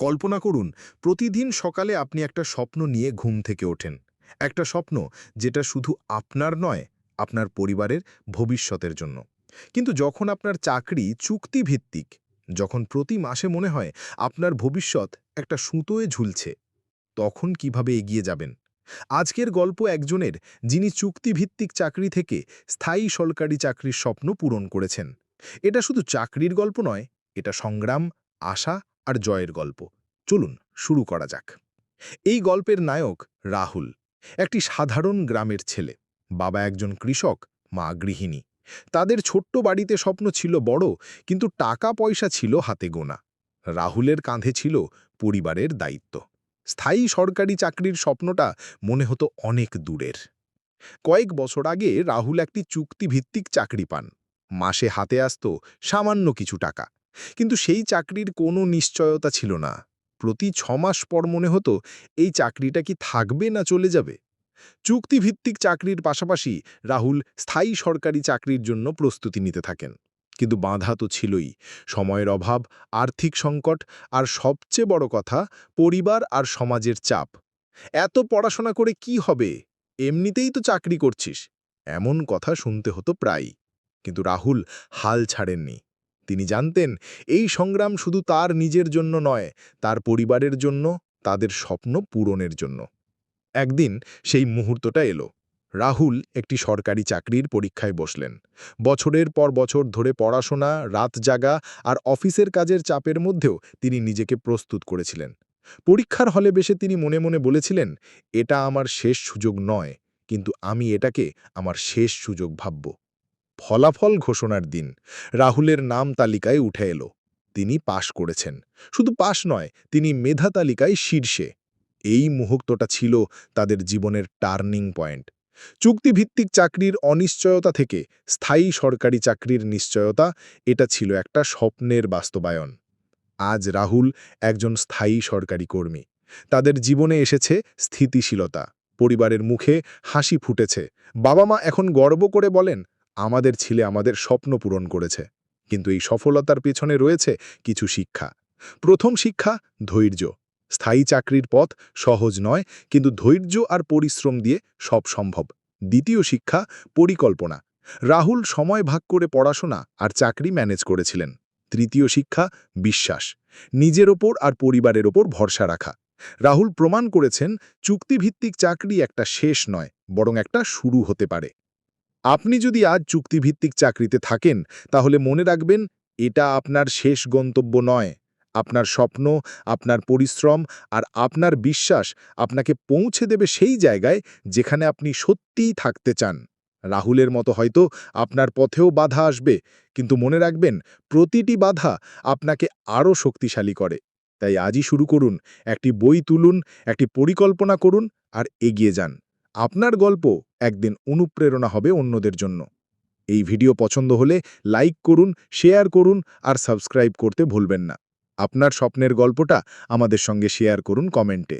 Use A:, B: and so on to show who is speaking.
A: কল্পনা করুন, প্রতিদিন সকালে আপনি একটা স্বপ্ন নিয়ে ঘুম থেকে ওঠেন। একটা স্বপ্ন যেটা শুধু আপনার নয়, আপনার পরিবারের ভবিষ্যতের জন্য। কিন্তু যখন আপনার চাকরি চুক্তিভিত্তিক, যখন প্রতি মাসে মনে হয় আপনার ভবিষ্যৎ একটা সুতোয় ঝুলছে, তখন কীভাবে এগিয়ে যাবেন? আজকের গল্প একজনের যিনি চুক্তিভিত্তিক চাকরি থেকে স্থায়ী সরকারি চাকরির স্বপ্ন পূরণ করেছেন। এটা শুধু চাকরির গল্প নয়, এটা সংগ্রাম, আশা আর জয়ের গল্প। চলুন শুরু করা যাক। এই গল্পের নায়ক রাহুল, একটি সাধারণ গ্রামের ছেলে। বাবা একজন কৃষক, মা গৃহিণী। তাদের ছোট্ট বাড়িতে স্বপ্ন ছিল বড়, কিন্তু টাকা পয়সা ছিল হাতে গোনা। রাহুলের কাঁধে ছিল পরিবারের দায়িত্ব। স্থায়ী সরকারি চাকরির স্বপ্নটা মনে হতো অনেক দূরের। কয়েক বছর আগে রাহুল একটি চুক্তিভিত্তিক চাকরি পান। মাসে হাতে আসত সামান্য কিছু টাকা। কিন্তু সেই চাকরির কোনো নিশ্চয়তা ছিল না। প্রতি ছমাস পর মনে হতো, এই চাকরিটা কি থাকবে না চলে যাবে? চুক্তিভিত্তিক চাকরির পাশাপাশি রাহুল স্থায়ী সরকারি চাকরির জন্য প্রস্তুতি নিতে থাকেন। কিন্তু বাধা তো ছিলই। সময়ের অভাব, আর্থিক সংকট আর সবচেয়ে বড় কথা, পরিবার আর সমাজের চাপ। এত পড়াশোনা করে কি হবে? এমনিতেই তো চাকরি করছিস। এমন কথা শুনতে হতো প্রায়ই। কিন্তু রাহুল হাল ছাড়েননি। তিনি জানতেন, এই সংগ্রাম শুধু তার নিজের জন্য নয়, তার পরিবারের জন্য, তাদের স্বপ্ন পূরণের জন্য। একদিন সেই মুহূর্তটা এলো। রাহুল একটি সরকারি চাকরির পরীক্ষায় বসলেন। বছরের পর বছর ধরে পড়াশোনা, রাত জাগা আর অফিসের কাজের চাপের মধ্যেও তিনি নিজেকে প্রস্তুত করেছিলেন। পরীক্ষার হলে বেশে তিনি মনে মনে বলেছিলেন, এটা আমার শেষ সুযোগ নয়, কিন্তু আমি এটাকে আমার শেষ সুযোগ ভাবব। ফলাফল ঘোষণার দিন। রাহুলের নাম তালিকায় উঠে এলো। তিনি পাশ করেছেন। শুধু পাশ নয়, তিনি মেধা তালিকায় শীর্ষে। এই মুহূর্তটা ছিল তাদের জীবনের টার্নিং পয়েন্ট। চুক্তিভিত্তিক চাকরির অনিশ্চয়তা থেকে স্থায়ী সরকারি চাকরির নিশ্চয়তা, এটা ছিল একটা স্বপ্নের বাস্তবায়ন। আজ রাহুল একজন স্থায়ী সরকারি কর্মী। তাদের জীবনে এসেছে স্থিতিশীলতা। পরিবারের মুখে হাসি ফুটেছে। বাবা মা এখন গর্ব করে বলেন আমাদের ছেলে আমাদের স্বপ্ন পূরণ করেছে। কিন্তু এই সফলতার পেছনে রয়েছে কিছু শিক্ষা। প্রথম শিক্ষা, ধৈর্য। স্থায়ী চাকরির পথ সহজ নয়, কিন্তু ধৈর্য আর পরিশ্রম দিয়ে সব সম্ভব। দ্বিতীয় শিক্ষা, পরিকল্পনা। রাহুল সময় ভাগ করে পড়াশোনা আর চাকরি ম্যানেজ করেছিলেন। তৃতীয় শিক্ষা, বিশ্বাস। নিজের ওপর আর পরিবারের ওপর ভরসা রাখা। রাহুল প্রমাণ করেছেন, চুক্তিভিত্তিক চাকরি একটা শেষ নয়, বরং একটা শুরু হতে পারে। আপনি যদি আজ চুক্তিভিত্তিক চাকরিতে থাকেন, তাহলে মনে রাখবেন, এটা আপনার শেষ গন্তব্য নয়। আপনার স্বপ্ন, আপনার পরিশ্রম আর আপনার বিশ্বাস আপনাকে পৌঁছে দেবে সেই জায়গায় যেখানে আপনি সত্যিই থাকতে চান। রাহুলের মতো হয়তো আপনার পথেও বাধা আসবে, কিন্তু মনে রাখবেন, প্রতিটি বাধা আপনাকে আরও শক্তিশালী করে। তাই আজই শুরু করুন, একটি বই তুলুন, একটি পরিকল্পনা করুন আর এগিয়ে যান। আপনার গল্প একদিন অনুপ্রেরণা হবে অন্যদের জন্য। এই ভিডিও পছন্দ হলে লাইক করুন, শেয়ার করুন আর সাবস্ক্রাইব করতে ভুলবেন না। আপনার স্বপ্নের গল্পটা আমাদের সঙ্গে শেয়ার করুন কমেন্টে।